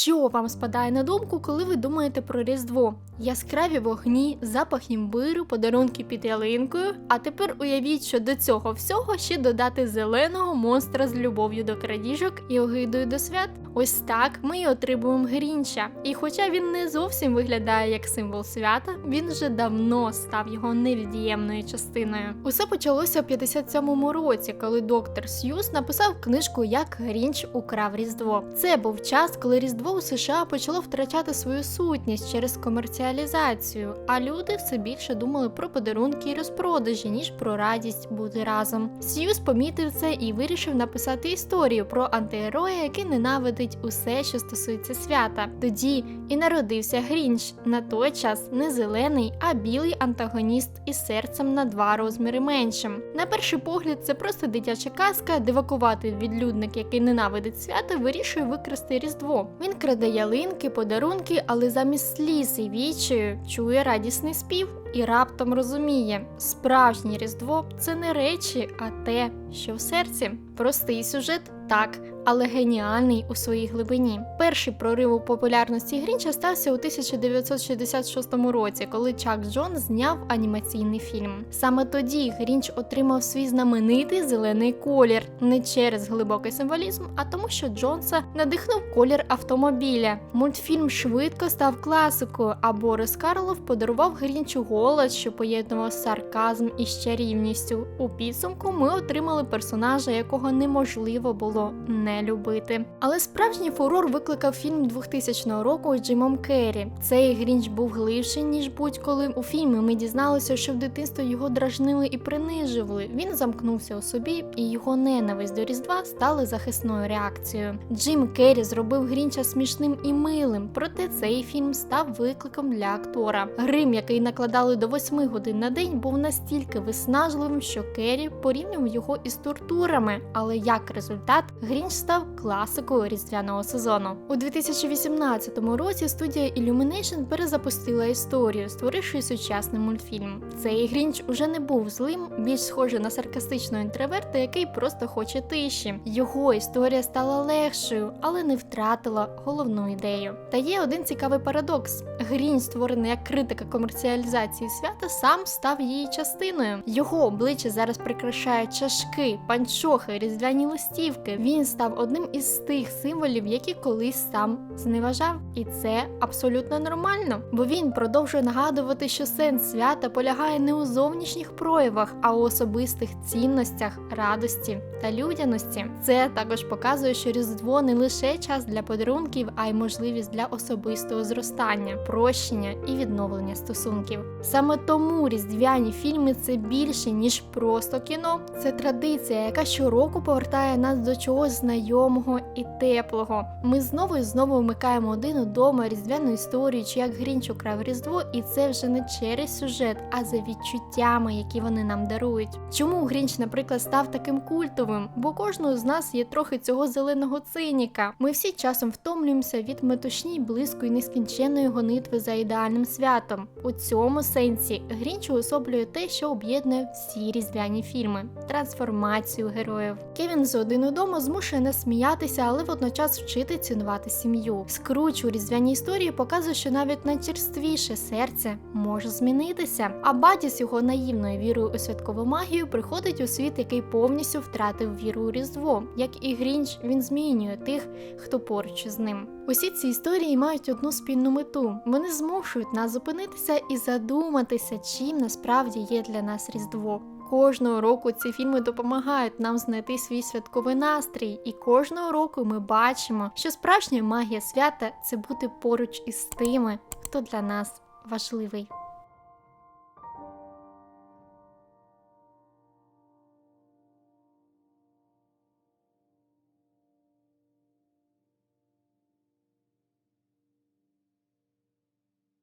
Що вам спадає на думку, коли ви думаєте про Різдво? Яскраві вогні, запах імбиру, подарунки під ялинкою. А тепер уявіть, що до цього всього ще додати зеленого монстра з любов'ю до крадіжок і огидою до свят. Ось так ми й отримуємо Грінча. І хоча він не зовсім виглядає як символ свята, він вже давно став його невід'ємною частиною. Усе почалося у 57-му році, коли доктор Сьюз написав книжку Як Грінч украв Різдво. Це був час, коли Різдво у США почало втрачати свою сутність через комерціалізацію, а люди все більше думали про подарунки і розпродажі, ніж про радість бути разом. Сьюз помітив це і вирішив написати історію про антигероя, який ненавидить усе, що стосується свята. Тоді і народився Грінч. На той час не зелений, а білий антагоніст із серцем на два розміри меншим. На перший погляд, це просто дитяча казка, де відлюдник, який ненавидить свято, вирішує викрасти різдво. Він краде ялинки, подарунки, але замість сліз і вічею чує радісний спів і раптом розуміє, справжнє різдво це не речі, а те, що в серці. Простий сюжет так, але геніальний у своїй глибині. Перший прорив у популярності Грінча стався у 1966 році, коли Чак Джон зняв анімаційний фільм. Саме тоді Грінч отримав свій знаменитий зелений колір не через глибокий символізм, а тому, що Джонса надихнув колір автомобіля. Мультфільм швидко став класикою, а Борис Карлов подарував Грінчу голос, що поєднував сарказм із чарівністю. У підсумку ми отримали персонажа, якого неможливо було не любити. Але справжній фурор викликав фільм 2000 року з Джимом Керрі. Цей Грінч був глибший, ніж будь-коли. У фільмі ми дізналися, що в дитинстві його дражнили і принижували. Він замкнувся у собі, і його ненависть до Різдва стали захисною реакцією. Джим Керрі зробив Грінча смішним і милим, проте цей фільм став викликом для актора. Грим, який накладали до 8 годин на день, був настільки виснажливим, що Керрі порівняв його із тортурами. Але як результат, Грінч став класикою різдвяного сезону. У 2018 році студія Illumination перезапустила історію, створивши сучасний мультфільм. Цей Грінч уже не був злим, більш схожий на саркастичного інтроверта, який просто хоче тиші. Його історія стала легшою, але не втратила головну ідею. Та є один цікавий парадокс: Грінч, створений як критика комерціалізації свята, сам став її частиною. Його обличчя зараз прикрашають чашки, панчохи, різдвяні листівки. Він став одним із тих символів, які колись сам зневажав. І це абсолютно нормально, бо він продовжує нагадувати, що сенс свята полягає не у зовнішніх проявах, а у особистих цінностях, радості та людяності. Це також показує, що Різдво не лише час для подарунків, а й можливість для особистого зростання, прощення і відновлення стосунків. Саме тому різдвяні фільми це більше ніж просто кіно. Це традиція, яка щороку повертає нас до чогось знайомого і теплого. Ми знову і знову вмикаємо один удома різдвяну історію, чи як Грінч украв Різдво, і це вже не через сюжет, а за відчуттями, які вони нам дарують. Чому Грінч, наприклад, став таким культовим? Бо кожного з нас є трохи цього зеленого циніка. Ми всі часом втомлюємося від метушні, блиску і нескінченної гонитви за ідеальним святом. У цьому сенсі Грінч уособлює те, що об'єднує всі різдвяні фільми трансформацію героїв. Кевін з один удома змушує нас сміятися, але водночас вчити цінувати сім'ю. Скруч у різдвяній історії показує, що навіть найчерствіше серце може змінитися. А Баді з його наївною вірою у святкову магію приходить у світ, який повністю втратив віру у Різдво. Як і Грінч, він змінює тих, хто поруч із ним. Усі ці історії мають одну спільну мету. Вони змушують нас зупинитися і задуматися, чим насправді є для нас Різдво. Кожного року ці фільми допомагають нам знайти свій святковий настрій, і кожного року ми бачимо, що справжня магія свята це бути поруч із тими, хто для нас важливий.